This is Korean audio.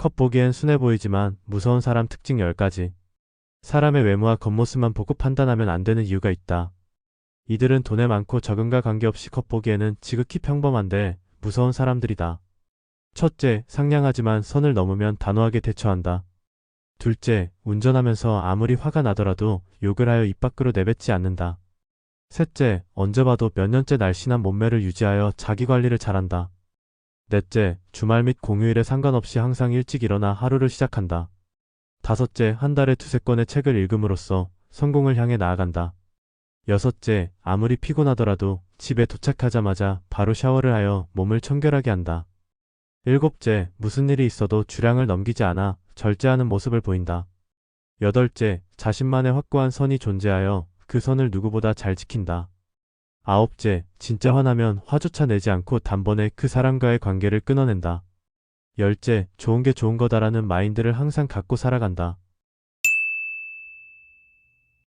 겉보기엔 순해 보이지만 무서운 사람 특징 10가지. 사람의 외모와 겉모습만 보고 판단하면 안 되는 이유가 있다. 이들은 돈에 많고 적은가 관계없이 겉보기에는 지극히 평범한데 무서운 사람들이다. 첫째, 상냥하지만 선을 넘으면 단호하게 대처한다. 둘째, 운전하면서 아무리 화가 나더라도 욕을 하여 입 밖으로 내뱉지 않는다. 셋째, 언제 봐도 몇 년째 날씬한 몸매를 유지하여 자기 관리를 잘한다. 넷째, 주말 및 공휴일에 상관없이 항상 일찍 일어나 하루를 시작한다. 다섯째, 한 달에 두세 권의 책을 읽음으로써 성공을 향해 나아간다. 여섯째, 아무리 피곤하더라도 집에 도착하자마자 바로 샤워를 하여 몸을 청결하게 한다. 일곱째, 무슨 일이 있어도 주량을 넘기지 않아 절제하는 모습을 보인다. 여덟째, 자신만의 확고한 선이 존재하여 그 선을 누구보다 잘 지킨다. 아홉째, 진짜 화나면 화조차 내지 않고 단번에 그 사람과의 관계를 끊어낸다. 열째, 좋은 게 좋은 거다라는 마인드를 항상 갖고 살아간다.